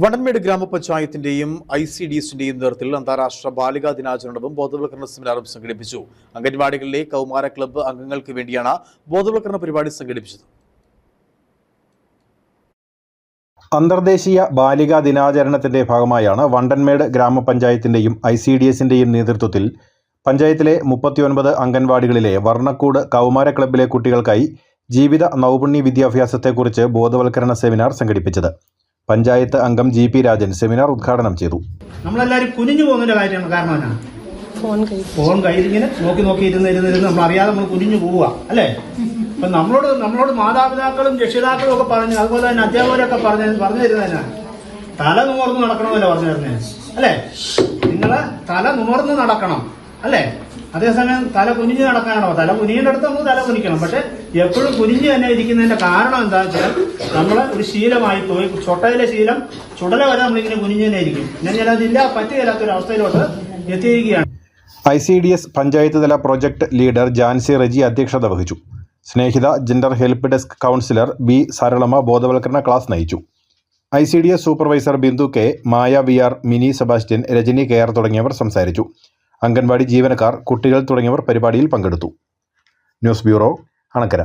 വടൻമേട് ഗ്രാമപഞ്ചായത്തിന്റെയും I C D എസിന്റെയും നേതൃത്വത്തിൽ അന്താരാഷ്ട്ര ബാലികാ ദിനാചരണവും ബോധവൽക്കരണ സെമിനാറും സംഘടിപ്പിച്ചു. അംഗൻവാടികളിലെ കൗമാര ക്ലബ്ബ് അംഗങ്ങൾക്ക് വേണ്ടിയാണ് ബോധവൽക്കരണ പരിപാടി സംഘടിപ്പിച്ചത്. അന്തർദേശീയ ബാലികാ ദിനാചരണത്തിന്റെ ഭാഗമായാണ് വണ്ടൻമേട് ഗ്രാമപഞ്ചായത്തിന്റെയും ഐ സി ഡി എസിന്റെയും നേതൃത്വത്തിൽ പഞ്ചായത്തിലെ മുപ്പത്തിയൊൻപത് അംഗൻവാടികളിലെ വർണക്കൂട് കൗമാര ക്ലബ്ബിലെ കുട്ടികൾക്കായി ജീവിത നൌപുണ്യ വിദ്യാഭ്യാസത്തെക്കുറിച്ച് ബോധവൽക്കരണ സെമിനാർ സംഘടിപ്പിച്ചത്. പഞ്ചായത്ത് അംഗം ജി പി രാജൻ സെമിനാർ ഉദ്ഘാടനം ചെയ്തു. നമ്മളെല്ലാവരും കുനിഞ്ഞു പോകുന്നതിന്റെ കാര്യമാണ് കാരണം എന്നാ? ഫോൺ കയ്യിൽ ഇങ്ങനെ നോക്കി നോക്കി ഇരുന്ന് ഇരുന്ന് ഇരുന്ന് നമ്മൾ അറിയാതെ നമ്മൾ കുനിഞ്ഞു പോവുക അല്ലേ? അപ്പൊ നമ്മളോട് നമ്മളോട് മാതാപിതാക്കളും രക്ഷിതാക്കളും ഒക്കെ പറഞ്ഞു അതുപോലെ തന്നെ അധ്യാപകരൊക്കെ പറഞ്ഞു പറഞ്ഞു തരുന്നതിനാ തല നുമർന്ന് നടക്കണമെന്നല്ലേ പറഞ്ഞു തരുന്നേ അല്ലേ? നിങ്ങൾ തല നുമർന്ന് നടക്കണം. അല്ലേ? അതേസമയം തല കുനിഞ്ഞ് നടക്കാനാണോ? തല കുനിയേണ്ടടുത്ത് നമുക്ക് തല കുനിക്കണം. പക്ഷെ എപ്പോഴും കുനിഞ്ഞ് തന്നെ ഇരിക്കുന്നതിന്റെ കാരണം എന്താ വെച്ചാൽ നമ്മൾ ഒരു ശീലമായി പോയി ചൊട്ടയിലെ ശീലം ചുടല വരെ നമ്മളിങ്ങനെ കുനിഞ്ഞ് തന്നെ ഇരിക്കും. ഞാൻ ചില പറ്റുകയില്ലാത്തൊരു അവസ്ഥയിലോട്ട് എത്തിയിരിക്കുകയാണ്. I C D S panchayat തല പ്രൊജക്ട് ലീഡർ ജാൻസി റെജി അധ്യക്ഷത വഹിച്ചു. Snehitha gender help desk counsellor B Saralama ബോധവൽക്കരണ ക്ലാസ് നയിച്ചു. I C D S supervisor Bindu K Maya V R Mini Sebastian Rajani K R തുടങ്ങിയവർ സംസാരിച്ചു. അംഗൻവാടി ജീവനക്കാർ കുട്ടികൾ തുടങ്ങിയവർ പരിപാടിയിൽ പങ്കെടുത്തു. News bureau Anakkara.